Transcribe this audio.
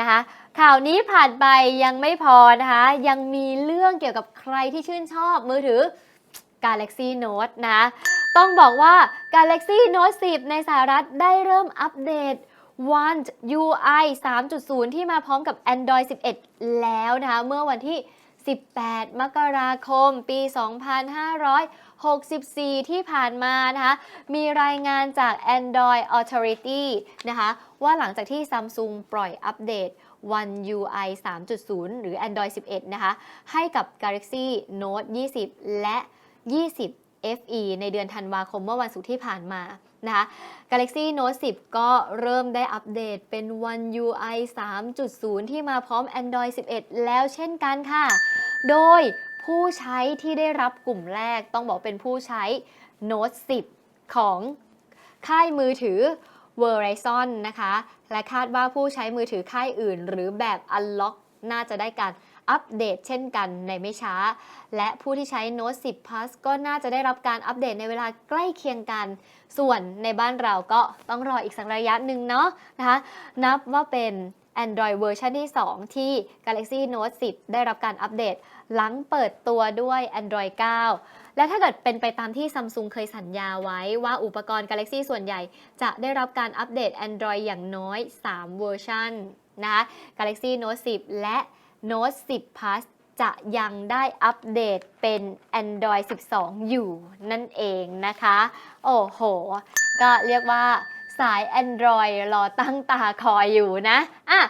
นะคะ ข่าวนี้ผ่านไปยังไม่พอนะคะ ยังมีเรื่องเกี่ยวกับใครที่ชื่นชอบมือถือ Galaxy Note นะต้องบอกว่า Galaxy Note 10 ในสหรัฐได้เริ่มอัปเดต One UI 3.0 ที่มาพร้อมกับ Android 11 แล้วนะคะ เมื่อวันที่ 18 มกราคม ปี 2564 ที่ผ่านมานะคะ มีรายงานจาก Android Authority นะคะ ว่าหลังจากที่ Samsung ปล่อยอัปเดต One UI 3.0 หรือ Android 11 นะคะ ให้กับ Galaxy Note 20 และ 20 FE ในเดือนธันวาคมเมื่อวันศุกร์ที่ผ่านมานะคะ Galaxy Note 10 ก็เริ่มได้อัปเดตเป็น One UI 3.0 ที่มาพร้อม Android 11 แล้วเช่นกันค่ะ โดยผู้ใช้ที่ได้รับกลุ่มแรกต้องบอกเป็นผู้ใช้ Note 10 ของค่ายมือถือ Verizon นะคะ และคาดว่าผู้ใช้มือถือค่ายอื่น หรือแบบ Unlock น่าจะได้การอัปเดตเช่นกันในไม่ช้า และผู้ที่ใช้ Note 10 Plus ก็น่าจะได้รับการอัปเดตในเวลาใกล้เคียงกัน ส่วนในบ้านเราก็ต้องรออีกสักระยะหนึ่งเนาะนะคะ นับว่าเป็น Android เวอร์ชันที่ 2 ที่ Galaxy Note 10 ได้รับการอัปเดต หลังเปิดตัวด้วย Android 9 และถ้าเกิดเป็นไปตามที่ Samsung เคยสัญญาไว้ว่าอุปกรณ์ Galaxy ส่วนใหญ่ จะได้รับการอัปเดต Android อย่างน้อย 3 เวอร์ชันนะคะ Galaxy Note 10 และ Note 10 Plus จะยังได้อัปเดตเป็น Android 12 อยู่นั่นเองนะคะ โอ้โห ก็เรียกว่า สาย Android รอตั้งตาคอยอยู่นะอะ